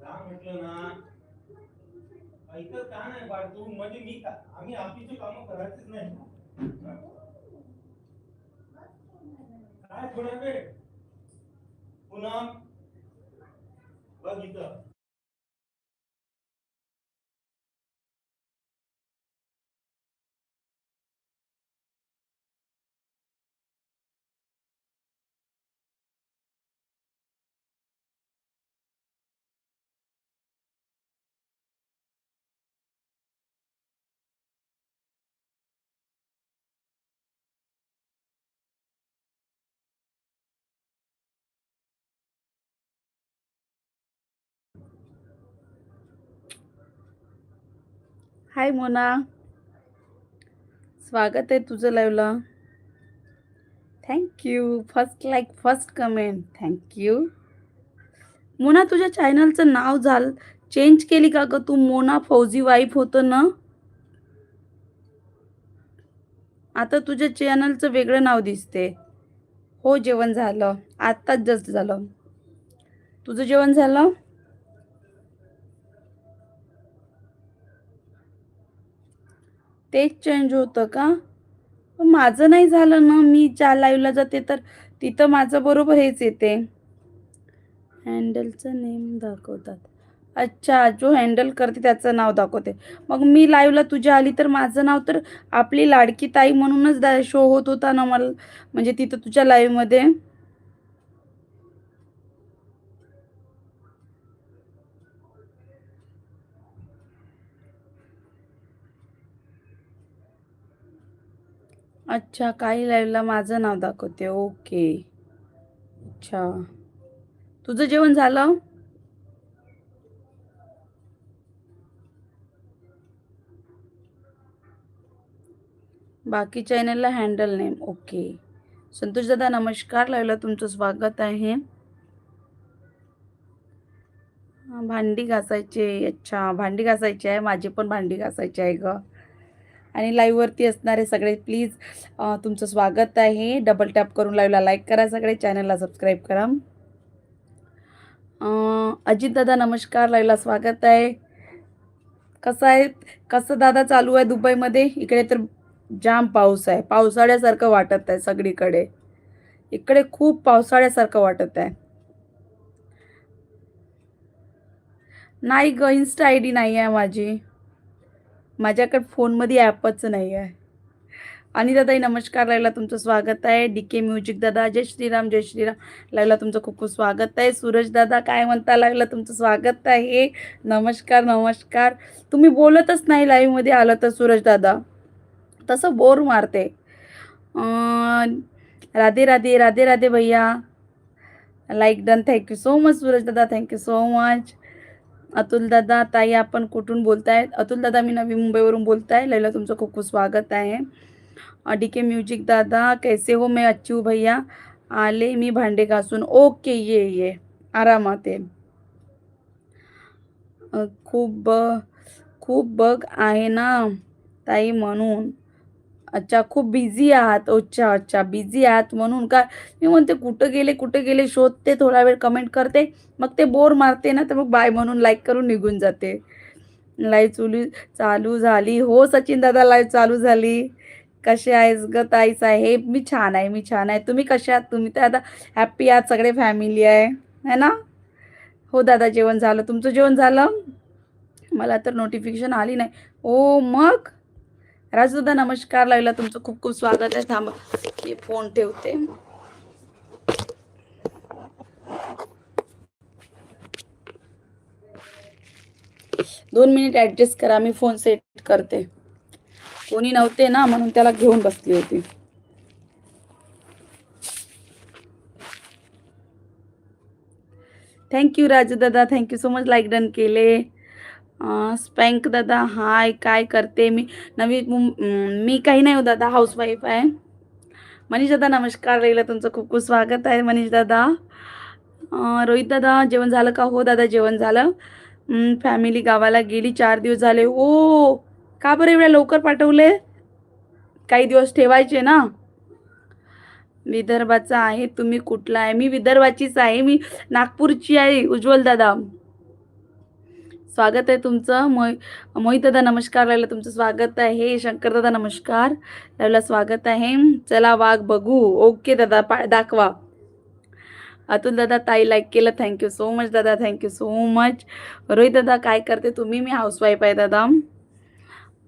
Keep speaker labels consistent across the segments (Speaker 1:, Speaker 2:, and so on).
Speaker 1: का म्हटलं ना ऐकत का नाही बाळ म्हणजे मी का? आम्ही आमची काम करायचीच नाही. काय थोडा वेळ? पुन्हा? बघ इथं.
Speaker 2: हाय मोना. स्वागत आहे तुझं लाईव्हला. Thank you first like first comment thank you Mona तुझ्या चॅनलचं नाव झालं. चेंज केली का ग तू? मोना फौजी वाईफ होतं ना? आता तुझ्या चॅनलचं वेगळं नाव दिसते हो जेवण झालं. आत्ताच जस्ट झालं. तुझं जेवण झालं? तेच चेंज होतं का? पण माझं नाही झालं ना. मी ज्या लाईव्हला जाते तर तिथं माझं बरोबर हेच येते. हँडलचं नेम दाखवतात. अच्छा जो हँडल करते त्याचं नाव दाखवते. मग मी लाईव्हला तुझ्या आली तर माझं नाव तर आपली लाडकी ताई म्हणूनच शो होत होता ना मला. म्हणजे तिथं तुझ्या लाईव्हमध्ये अच्छा काही लाईव्हला माझं नाव दाखवते. ओके अच्छा. तुझं जेवण झालं? बाकी चॅनलला हँडल नेम ओके संतोष दादा नमस्कार. लाईव्हला तुमचं स्वागत आहे. भांडी घासायचे. अच्छा भांडी घासायची आहे. माझी पण भांडी घासायची आहे ग. आणि लाईव्हवरती असणारे सगळे प्लीज तुमचं स्वागत आहे. डबल टॅप करून लाईव्हला लाईक करा सगळे. चॅनलला सबस्क्राईब करा. अजित दादा नमस्कार. लाईव्हला स्वागत आहे. कसं आहे? कसं दादा चालू आहे दुबईमध्ये? इकडे तर जाम पाऊस आहे. पावसाळ्यासारखं वाटत आहे सगळीकडे. इकडे खूप पावसाळ्यासारखं वाटत आहे. नाही ग इन्स्टा आय डी नाही आहे माझी. माझ्याकडे फोनमध्ये ॲपच नाही आहे. आणि दादाई नमस्कार. लाईला तुमचं स्वागत आहे. डी के म्युझिक दादा जय श्रीराम जय श्रीराम. लाईला तुमचं खूप खूप स्वागत आहे. सूरज दादा काय म्हणता? लाईला तुमचं स्वागत आहे. नमस्कार नमस्कार. तुम्ही बोलतच नाही लाईव्हमध्ये आलं तर सूरज दादा. तसं बोर मारते. राधे राधे राधे राधे भैया. Like done. Thank you so much Suraj दादा. Thank you so much. अतुल दादा ताई आपण कुठून बोलताय अतुल दादा मी नवी मुंबईवरून बोलताय. लैला तुमचं खूप खूप स्वागत आहे. डी के म्युझिक दादा कैसे हो मैं अच्छी हूँ भैया? आले मी भांडे घासून. ओके ये ये. आरामात आहे. खूप खूप बग आहे ना ताई म्हणून. अच्छा खूप बिझी आहात. अच्छा अच्छा बिझी आहात म्हणून का? मी म्हणते कुठं गेले कुठं गेले शोधते थोडा वेळ कमेंट करते. मग ते बोर मारते ना तर मग बाय म्हणून लाईक करून निघून जाते. लाईव्ह चुली चालू झाली. हो सचिन दादा लाईव्ह चालू झाली. कसे आहेस ग ताई साहेब? मी छान आहे मी छान आहे. तुम्ही कसे आहात? तुम्ही तर आता हॅप्पी आहात सगळे फॅमिली आहे. है ना? हो दादा जेवण झालं. तुमचं जेवण झालं? मला तर नोटिफिकेशन आली नाही. ओ मग? राजदादा नमस्कार. लावला तुमचं खूप खूप स्वागत आहे. थांब मी फोन ठेवते. दोन मिनिट ऍडजस्ट करा मी फोन सेट करते. कोणी नव्हते ना म्हणून त्याला घेऊन बसली होती. थँक्यू राजू दादा thank you so much like done केले. स्पँक दादा हाय काय करते? मी नवी मुं- मी काही नाही हो दादा हाऊसवाईफ आहे. मनीष दादा नमस्कार. राहिला तुमचं खूप खूप स्वागत आहे मनीष दादा. रोहित दादा जेवण झालं का? हो दादा जेवण झालं. फॅमिली गावाला गेली चार दिवस झाले. हो का बरं एवढ्या लवकर पाठवले? काही दिवस ठेवायचे ना? विदर्भाचा आहे तुम्ही कुठला आहे? मी विदर्भाचीच आहे मी नागपूरची आहे उज्ज्वल दादा. स्वागत आहे तुमचं. मोहि मोहितदा नमस्कार लावला तुमचं स्वागत आहे. शंकर दादा नमस्कार लावला स्वागत आहे. चला वाघ बघू. ओके दादा पा दाखवा. अतुल दादा ताई लाईक केलं. थँक्यू सो मच दादा. Thank you so much Rohit दादा काय करते? तुम्ही मी हाऊसवाईफ आहे दादा.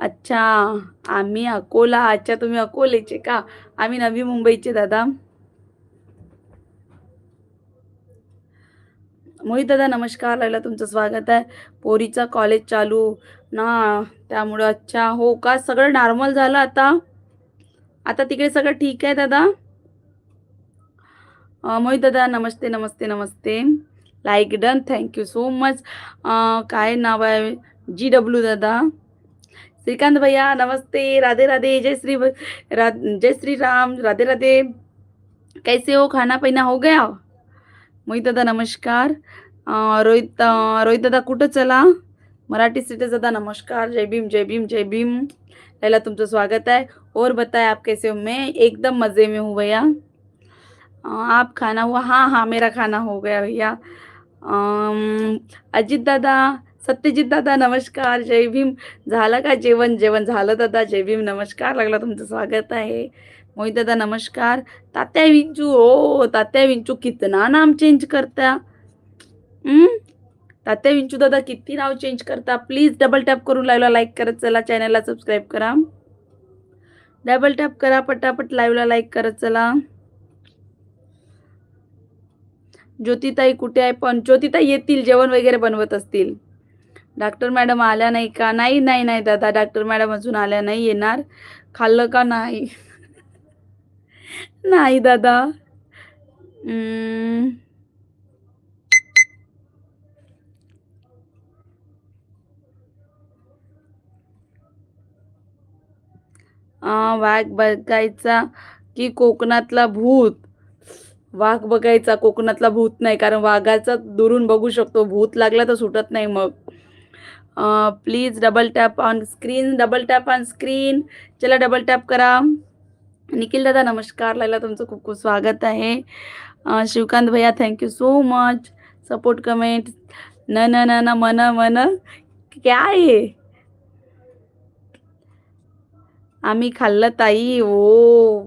Speaker 2: अच्छा आम्ही अकोला. अच्छा तुम्ही अकोलेचे का? आम्ही नवी मुंबईचे दादा. मोहित दादा नमस्कार. राहिला तुमचं स्वागत आहे. पोरीचा कॉलेज चालू. ना त्यामुळं अच्छा. हो का? सगळं नॉर्मल झालं आता? आता तिकडे सगळं ठीक आहे दादा? मोहित दादा नमस्ते नमस्ते नमस्ते. Like done thank you so much काय नाव आहे? जी डब्ल्यू दादा. श्रीकांत भैया नमस्ते. राधे राधे. जय श्री रा जय श्री राम राधे राधे. कैसे हो? खाना पीना हो गया? मोहित दादा नमस्कार रोहित रोहित दादा कुठं चला? मराठी सिटीज दादा नमस्कार. जय भीम जय भीम जय भीम. लैला तुमचं स्वागत है और बताए आप कैसे हो? मैं एकदम मज़े में हूँ भैया. आप खाना हुआ? हाँ हाँ मेरा खाना हो गया भैया. अजित दादा सत्यजित दादा नमस्कार. जय भीम. झालं का जेवण? जेवण झालं दादा. जय भीम नमस्कार. लागला तुमचं स्वागत आहे. मोहित दादा नमस्कार. तात्या विंचू हो तात्या विंचू कितना नाम चेंज करता? तात्या विंचू दादा किती नाव चेंज करता? प्लीज डबल टॅप करून लाईव्हला लाईक करत चला. चॅनलला सबस्क्राईब करा. डबल टॅप करा पटापट लाईव्हला लाईक करत चला. ज्योतिताई कुठे आहे? पण ज्योतिताई येतील जेवण वगैरे बनवत असतील. डॉक्टर मॅडम आल्या नाही का? नाही नाही नाही दादा. डॉक्टर मॅडम अजून आल्या नाही येणार. खाल्लं का नाही? नाही दादा. वाघ बघायचा की कोकणातला भूत. वाघ बघायचा कोकणातला भूत नाही कारण वाघाचा दुरून बघू शकतो. भूत लागला तर सुटत नाही मग. Please double tap on screen double tap on screen चला डबल टॅप करा. निखिल दादा नमस्कार. लायला तुमचं खूप खूप स्वागत आहे. शिवकांत भैया thank you so much support comment न न न न मन मन क्या आहे आम्ही खाल्लं ताई. ओ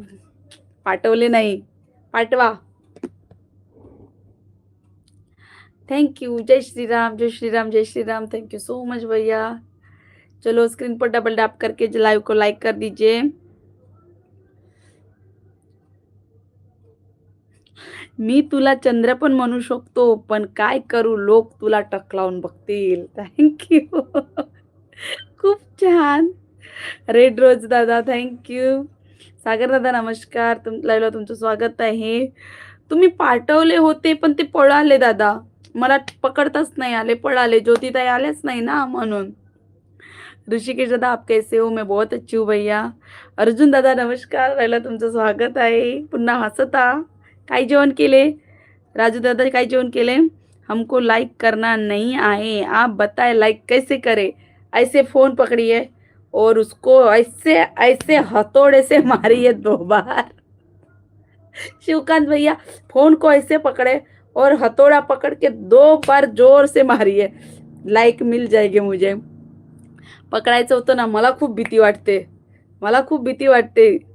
Speaker 2: पाठवले नाही. पाठवा. थँक्यू जय श्री राम जय श्री राम जय Shri Ram thank you so much भैया. चलो स्क्रीन पर डबल टैप करके लाइव को लाइक कर दीजिए. मी तुला चंद्र पण म्हणू शकतो पण काय करू? लोक तुला टक लावून बघतील थँक्यू खूप छान. रेड रोज दादा थँक्यू सागर दादा नमस्कार. तुम लाईव्हला तुमचं स्वागत आहे. तुम्ही पाठवले होते पण ते पळाले दादा. मला पकडताच नाही आले पळाले. ज्योतिताई आलेच नाही ना म्हणून. ऋषिकेश दादा आप कैसे हो? मैं बहुत अच्छी हूँ भैया. अर्जुन दादा नमस्कार. राहिला तुमचं स्वागत आहे. पुन्हा हसता काय जेवण केले राजू दादा काय जेवण केले हमको लाइक करना नहीं आए। आप बताए लाइक कैसे करे? ऐसे फ़ोन पकड़िए और उसको ऐसे ऐसे हथौड़े से मारिए दो बार। शिवकांत भैया, फ़ोन को ऐसे पकड़े और हथौड़ा पकड़ के दो बार ज़ोर से मारिए। लाइक मिल जाएगी मुझे। पकडायचं होतं ना, मला खूप भीती वाटते। मला खूप भीती वाटते।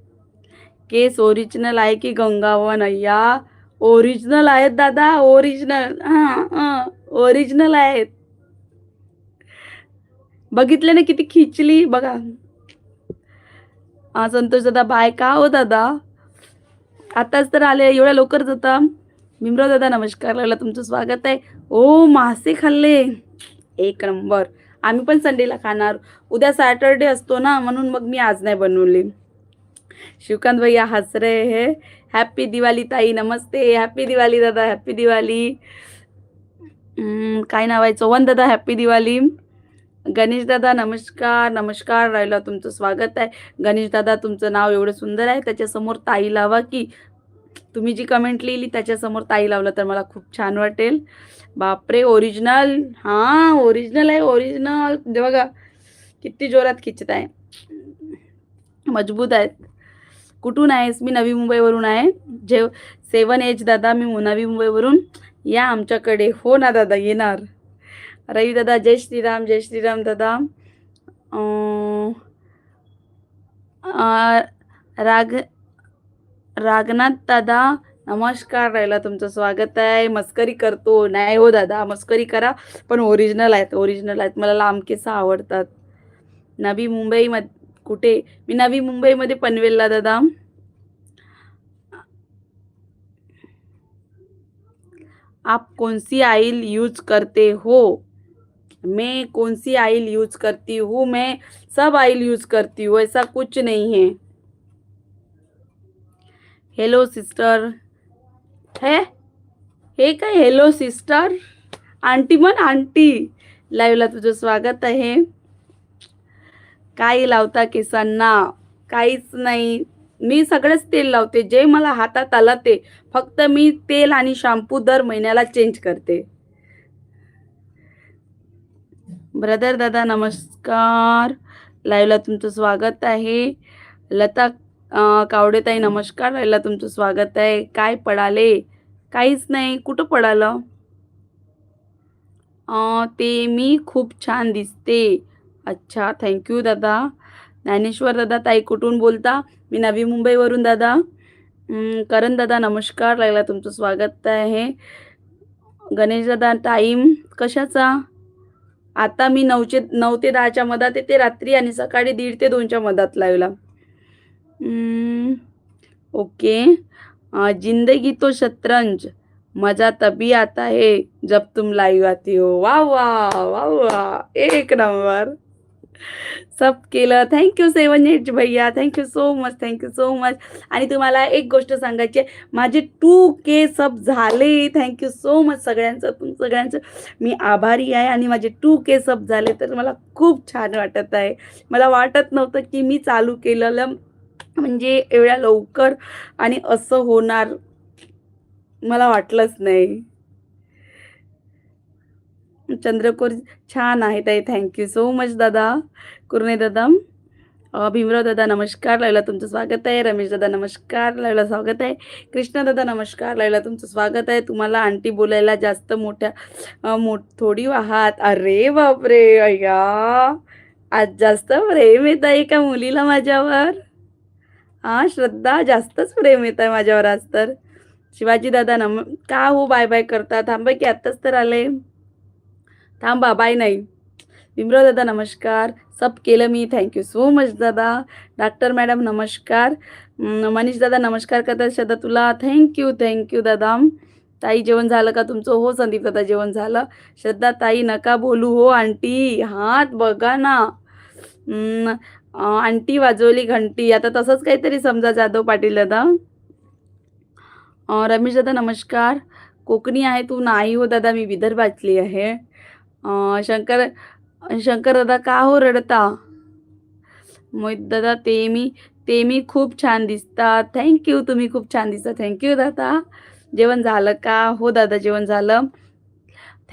Speaker 2: केस ओरिजिनल आहे की गंगावन अय्या? ओरिजिनल आहेत दादा ओरिजिनल. हां हां ओरिजिनल आहेत. बघितले ना किती खिचली. बघा. हा संतोष दादा बाय. का हो दादा? आताच तर आले एवढ्या लवकर जाता. भीमराव दादा नमस्कार. लागला तुमचं स्वागत आहे. ओ मासे खाल्ले. एक नंबर. आम्ही पण संडेला खाणार. उद्या सॅटरडे असतो ना म्हणून मग मी आज नाही बनवली. शिवकांत भैया हसरे रहे हॅप्पी हॅपी दिवाळी ताई नमस्ते। हॅपी दिवाळी दादा हॅपी दिवाळी काय नाव आहे? चव्हाण दादा हॅपी दिवाळी गणेश दादा नमस्कार नमस्कार राहिला तुमचं स्वागत आहे। गणेश दादा तुमचं नाव एवढं सुंदर आहे त्याच्यासमोर ताई लावा की तुम्ही जी कमेंट लिहिली त्याच्यासमोर ताई लावलं तर मला खूप छान वाटेल। बापरे ओरिजिनल हां ओरिजिनल आहे ओरिजिनल बघा किती जोरात खिचत आहे मजबूत आहेत। कुठून आहेस? मी नवी मुंबईवरून आहे. जे सेवन एज दादा मी नवी मुंबईवरून. या आमच्याकडे. हो ना दादा येणार. रवी दादा जय श्रीराम जय श्रीराम दादा. राग रागनाथ दादा नमस्कार राहिला तुमचं. स्वागत आहे. मस्करी करतो. नाही हो दादा मस्करी करा. पण ओरिजिनल आहेत ओरिजिनल आहेत. मला लांबकेसा आवडतात. नवी मुंबईमध्ये कुठे? मी नवी मुंबईमध्ये पनवेलला, दादा. आप कौन सी आइल यूज़ करते हो? मैं कौन सी आइल यूज़ करती हूँ? मैं सब आइल यूज़ करती हूँ, ऐसा कुछ नहीं है। हेलो सिस्टर है? हे काय? हेलो सिस्टर आंटी मन आंटी लाईव्हला तुझं स्वागत आहे. काही लावता केसांना काहीच नाही. मी सगळंच तेल लावते जे मला हातात आलं ते. फक्त मी तेल आणि शॅम्पू दर महिन्याला चेंज करते. ब्रदर दादा नमस्कार. लाईव्हला तुमचं स्वागत आहे. लता कावडेताई नमस्कार. लाईव्हला तुमचं स्वागत आहे. काय पडाले? काहीच नाही. कुठं पडालं? ते मी खूप छान दिसते. अच्छा थँक्यू दादा. ज्ञानेश्वर दादा ताई कुठून बोलता? मी नवी मुंबईवरून दादा. करण दादा नमस्कार. लागला तुमचं स्वागत आहे. गणेश दादा टाईम कशाचा? आता मी नऊचे नऊ ते दहाच्या मधात येते रात्री आणि सकाळी दीड ते दोनच्या मधात लावला ओके. जिंदगी तो शतरंज. मजा तभी आता है जब तुम लाईव्ह आती हो. वा वा वा वा एक नंबर. सब केलं. थँक्यू सेवन एट भैया. Thank you so much thank you so much आणि तुम्हाला एक गोष्ट सांगायची आहे. माझे टू के सब झाले. थँक्यू सो मच सगळ्यांचं तुम सगळ्यांचं. मी आभारी आहे आणि माझे टू के सब झाले तर मला खूप छान वाटत आहे. मला वाटत नव्हतं की मी चालू केलेलं म्हणजे एवढ्या लवकर आणि असं होणार. मला वाटलंच नाही. चंद्रकोर छान आहे ताई. थँक्यू सो मच दादा. कुरणे दादा भीमराव दादा नमस्कार लावला तुमचं स्वागत आहे. रमेश दादा नमस्कार लावला स्वागत आहे. कृष्णा दादा नमस्कार लावला तुमचं स्वागत आहे. तुम्हाला आंटी बोलायला जास्त मोठ्या मोठ थोडी आहात अरे बापरे अय्या. आज जास्त प्रेम येत आहे का मुलीला माझ्यावर? हा श्रद्धा जास्तच प्रेम येत आहे माझ्यावर आज तर. शिवाजी दादा नम का हो बाय बाय करता? थांबा की आत्ताच तर आले. थांबा बाय नाही. विमराव दादा नमस्कार. सब केलं मी. थँक्यू सो मच दादा. डॉक्टर मॅडम नमस्कार. मनीष दादा नमस्कार करता श्रद्धा तुला. थँक्यू थँक्यू दादा. ताई जेवण झालं का तुमचं? हो संदीप दादा जेवण झालं. श्रद्धा ताई नका बोलू. हो आंटी. हात बघा ना. आंटी वाजवली घंटी. आता तसंच काहीतरी समजा जाधव पाटील दादा. रमेश दादा नमस्कार. कोकणी आहे तू? नाही हो दादा मी विदर्भातली आहे. शंकर शंकर दादा का हो रडता? मोहित दादा ते मी ते मी खूप छान दिसतात थँक्यू तुम्ही खूप छान दिसता. थँक्यू दादा. जेवण झालं का? हो दादा जेवण झालं.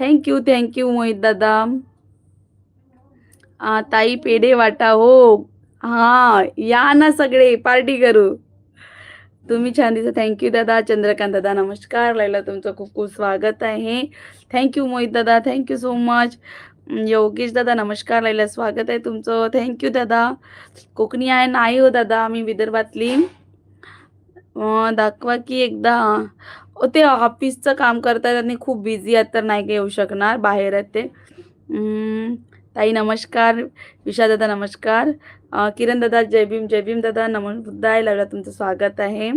Speaker 2: थँक्यू थँक्यू मोहित दादा आ, ताई पेढे वाटा हो. हां या ना सगळे पार्टी करू. तुम्ही छान दिसत. थँक्यू दादा. चंद्रकांत दादा नमस्कार. लाईला तुमचं खूप खूप स्वागत आहे. थँक्यू मोहित दादा. थँक्यू सो मच योगेश दादा नमस्कार. लाईला स्वागत आहे तुमचं. थँक्यू दादा. कोकणी आहे नाही हो दादा मी विदर्भातली. दाखवा की एकदा. ते ऑफिसचं काम करतात आणि खूप बिझी आहेत तर नाही काही येऊ शकणार. बाहेर आहेत ते. ताई नमस्कार. विशा दादा नमस्कार. किरण दादा जय भीम जय भीम दादा नमन बुद्धाय लावला तुमचं स्वागत आहे.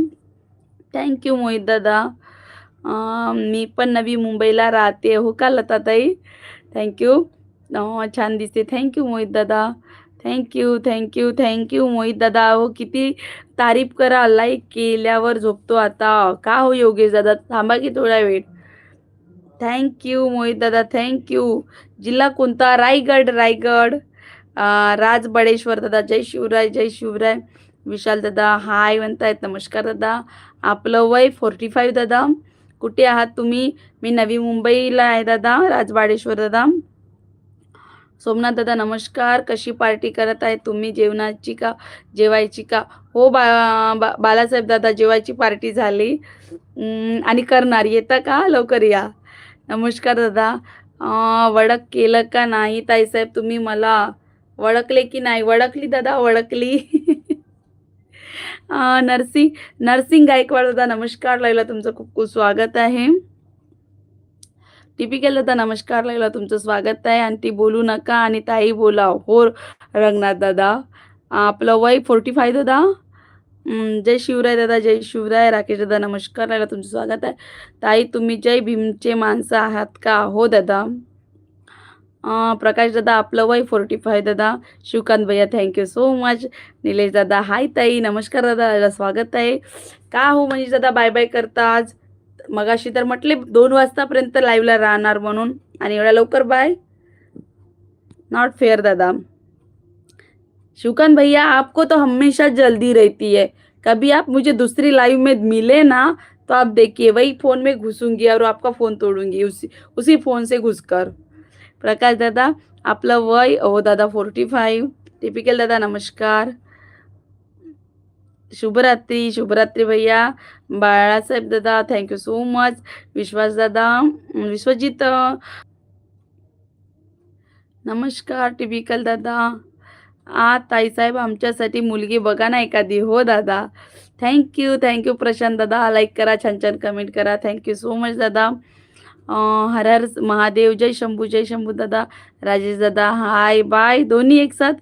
Speaker 2: थँक्यू मोहित दादा. मी पण नवी मुंबईला राहते. हो का लताताई? थँक्यू छान दिसते. थँक्यू मोहित दादा. थँक्यू थँक्यू थँक्यू मोहित दादा. हो किती तारीफ करा. लाईक केल्यावर झोपतो आता. का हो योगेश दादा? थांबा की थोडा वेळ. थँक्यू मोहित दादा. थँक्यू जिल्हा कोणता? रायगड रायगड. राज बडेश्वर दादा जय शिवराय जय शिवराय विशाल दादा हाय म्हणतायत नमस्कार दादा आपलं वय फोर्टी फाईव्ह दादा कुठे आहात तुम्ही मी नवी मुंबईला आहे दादा राजवाडेश्वर दादा सोमनाथ दादा नमस्कार कशी पार्टी करत आहे तुम्ही जेवणाची का जेवायची का हो बा बा बालासाहेब दादा जेवायची पार्टी झाली आणि करणार येता का लवकर या नमस्कार दादा वडक केलं का नाही ताईसाहेब तुम्ही मला वळखले की नाही? वळखली दादा वळखली. नर्सिंग नरसिंग नरसिंग गायकवाड दादा नमस्कार लाईला तुमचं खूप खूप स्वागत आहे. टिपिकल दादा नमस्कार लाईला तुमचं स्वागत आहे. आणि ती बोलू नका आणि ताई बोला हो रंगनाथ दादा. आपलं वय फोर्टी फाय दादा जय शिवराय दादा जय शिवराय. राकेश दादा नमस्कार लाईला तुमचं स्वागत आहे. ताई तुम्ही जय भीमचे माणसं आहात का? हो दादा. प्रकाश दादा आपलं वय फोर्टी फाय दादा. शिवकांत भैया थँक्यू सो मच निलेश दादा हाय ताई. नमस्कार दादा. स्वागत आहे. का हो मनीष दादा? बाय बाय करता आज? मगाशी तर म्हटले दोन वाजतापर्यंत लाईव्हला राहणार म्हणून. आणि एवढ्या लवकर बाय नॉट फेअर दादा. शिवकांत भैया आपको तो हमेशा जल्दी रहती है. कभी आप मुझे दूसरी लाइव में मिले ना तो आप देखिए वही फ़ोन में घुसूंगी और आपका फ़ोन तोड़ूंगी. उसी उसी फ़ोन से घुसकर. प्रकाश दादा आपलं वय? ओ दादा फोर्टी फाईव्ह टिपिकल दादा नमस्कार. शुभरात्री शुभरात्री भैया. बाळासाहेब दादा थँक्यू सो मच विश्वास दादा विश्वजित. नमस्कार टिपिकल दादा. आ ताईसाहेब आमच्यासाठी मुलगी बघा ना एखादी. हो दादा. थँक्यू थँक्यू प्रशांत दादा. लाईक करा छान छान कमेंट करा. थँक्यू सो मच दादा. हर हर महादेव जय शंभू जय शंभू दादा राजेश दादा हाय बाय दोन्ही एक साथ.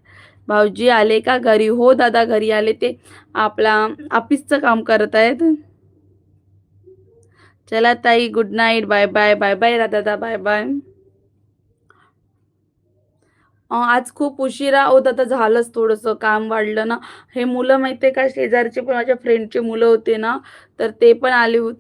Speaker 2: भाऊजी आले का घरी? हो दादा घरी आले. ते आपला ऑफिसचं काम करत आहेत. चला ताई good night bye bye bye bye दादा बाय बाय आज खूप उशिरा होत आता झालंच थोडंसं काम वाढलं ना. हे मुलं माहिती आहे का शेजारचे पण माझ्या फ्रेंडचे मुलं होते ना तर ते पण आले होते.